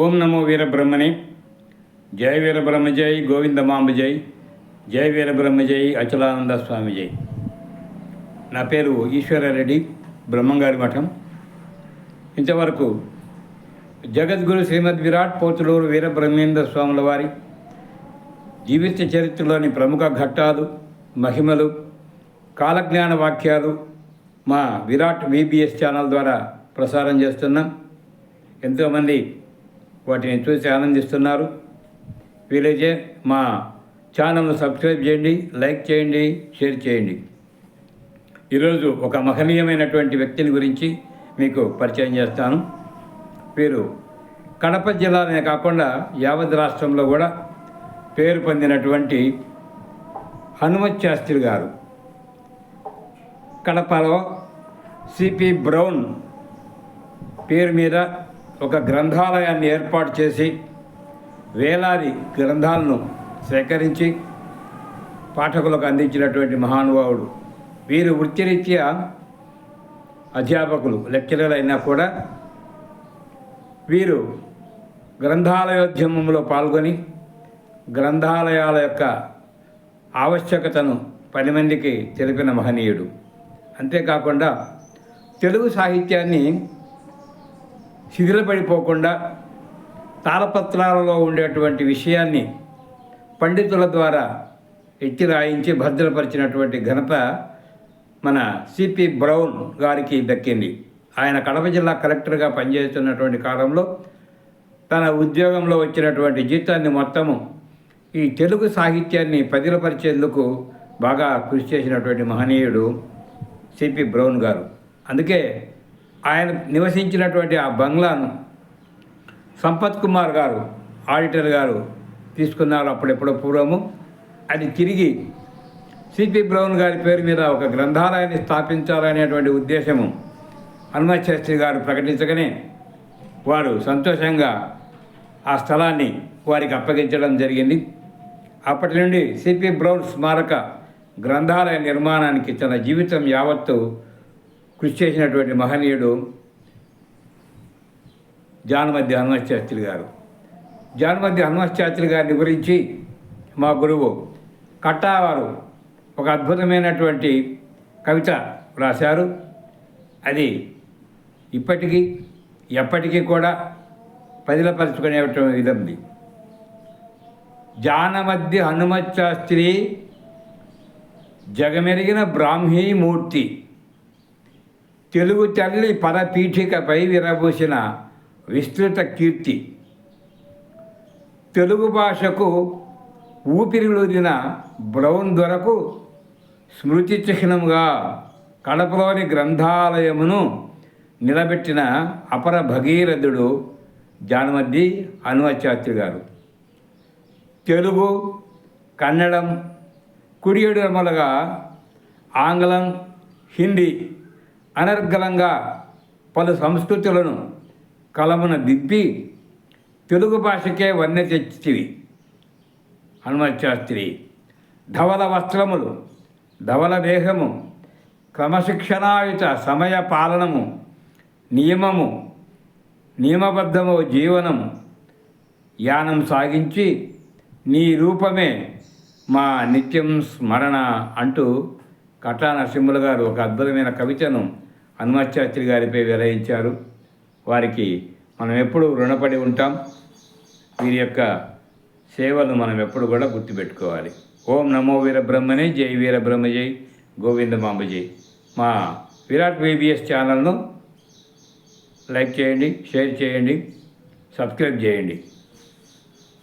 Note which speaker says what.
Speaker 1: ఓం నమో వీరబ్రహ్మణి. జయ వీరబ్రహ్మ జై గోవిందమాంబ జై జయ వీరబ్రహ్మ జై అచలానంద స్వామి జై నా పేరు ఈశ్వరారెడ్డి బ్రహ్మంగారి మఠం. ఇంతవరకు జగద్గురు శ్రీమద్ విరాట్ పోతులూరు వీరబ్రహ్మేంద్ర స్వాముల వారి జీవిత చరిత్రలోని ప్రముఖ ఘట్టాలు మహిమలు కాలజ్ఞాన వాక్యాలు మా విరాట్ విబిఎస్ ఛానల్ ద్వారా ప్రసారం చేస్తున్నాం. ఎంతోమంది వాటిని చూసి ఆనందిస్తున్నారు. వీలైతే మా ఛానల్ను సబ్స్క్రైబ్ చేయండి లైక్ చేయండి షేర్ చేయండి. ఈరోజు ఒక మహనీయమైనటువంటి వ్యక్తిని గురించి మీకు పరిచయం చేస్తాను. వీరు కడప జిల్లానే కాకుండా యావత్ రాష్ట్రంలో కూడా పేరు పొందినటువంటి హనుమత్ శాస్త్రి గారు. కడపలో సిపి బ్రౌన్ పేరు మీద ఒక గ్రంథాలయాన్ని ఏర్పాటు చేసి వేలాది గ్రంథాలను సేకరించి పాఠకులకు అందించినటువంటి మహానుభావుడు. వీరు వృత్తిరీత్యా అధ్యాపకులు లెక్చరర్ అయినా కూడా వీరు గ్రంథాలయోద్యమంలో పాల్గొని గ్రంథాలయాల యొక్క ఆవశ్యకతను పది మందికి తెలిపిన మహనీయుడు. అంతేకాకుండా తెలుగు సాహిత్యాన్ని శిథిలపడిపోకుండా తాళపత్రాలలో ఉండేటువంటి విషయాన్ని పండితుల ద్వారా ఎత్తి రాయించి భద్రపరిచినటువంటి ఘనత మన సిపి బ్రౌన్ గారికి దక్కింది. ఆయన కడప జిల్లా కలెక్టర్గా పనిచేస్తున్నటువంటి కాలంలో తన ఉద్యోగంలో వచ్చినటువంటి జీతాన్ని మొత్తము ఈ తెలుగు సాహిత్యాన్ని పదిలపరిచేందుకు బాగా కృషి చేసినటువంటి మహనీయుడు సిపి బ్రౌన్ గారు. అందుకే ఆయన నివసించినటువంటి ఆ బంగ్లాను సంపత్ కుమార్ గారు ఆడిటర్ గారు తీసుకున్నారు అప్పుడెప్పుడో పూర్వము. అది తిరిగి సిపి బ్రౌన్ గారి పేరు మీద ఒక గ్రంథాలయాన్ని స్థాపించాలనేటువంటి ఉద్దేశము హనుమత్ శాస్త్రి గారు ప్రకటించగానే వారు సంతోషంగా ఆ స్థలాన్ని వారికి అప్పగించడం జరిగింది. అప్పటి నుండి సిపి బ్రౌన్ స్మారక గ్రంథాలయ నిర్మాణానికి తన జీవితం యావత్తు కృషి చేసినటువంటి మహనీయుడు జానమధ్య హనుమశాస్త్రి గారు. జానమధ్య హనుమత్ గారిని గురించి మా గురువు కట్టావారు ఒక అద్భుతమైనటువంటి కవిత రాశారు అది ఇప్పటికీ ఎప్పటికీ కూడా పదిలపరుచుకునేటువంటి విధంది జానమధ్య హనుమత్ శాస్త్రి జగమెరిగిన బ్రాహ్మీమూర్తి తెలుగు తల్లి పరపీఠికపై విరబూసిన విస్తృత కీర్తి. తెలుగు భాషకు ఊపిరిలూదిన బ్రౌన్ దొరకు స్మృతి చిహ్నంగా కడపలోని గ్రంథాలయమును నిలబెట్టిన అపర భగీరథుడు జానమద్ది హనుమచాత్రి గారు. తెలుగు కన్నడం కుడియడమలుగా ఆంగ్లం హిందీ అనర్గళంగా పలు సంస్కృతులను కలమున దిప్పి తెలుగు భాషకే వన్నె తెచ్చివి హనుమత్ శాస్త్రి ధవల వస్త్రములు ధవల దేహము క్రమశిక్షణాయుత సమయ పాలనము నియమము నియమబద్ధము జీవనము యానం సాగించి నీ రూపమే మా నిత్యం స్మరణ అంటూ కటా నరసింహులు గారు ఒక అద్భుతమైన కవితను హనుమత్శాస్త్రి గారిపై వెలయించారు. వారికి మనం ఎప్పుడు రుణపడి ఉంటాం. వీరి యొక్క సేవలు మనం ఎప్పుడు కూడా గుర్తుపెట్టుకోవాలి. ఓం నమో వీరబ్రహ్మనే జై వీరబ్రహ్మ జై గోవింద మాంబ జై. మా విరాట్ బీబీఎస్ ఛానల్ను లైక్ చేయండి షేర్ చేయండి సబ్స్క్రైబ్ చేయండి.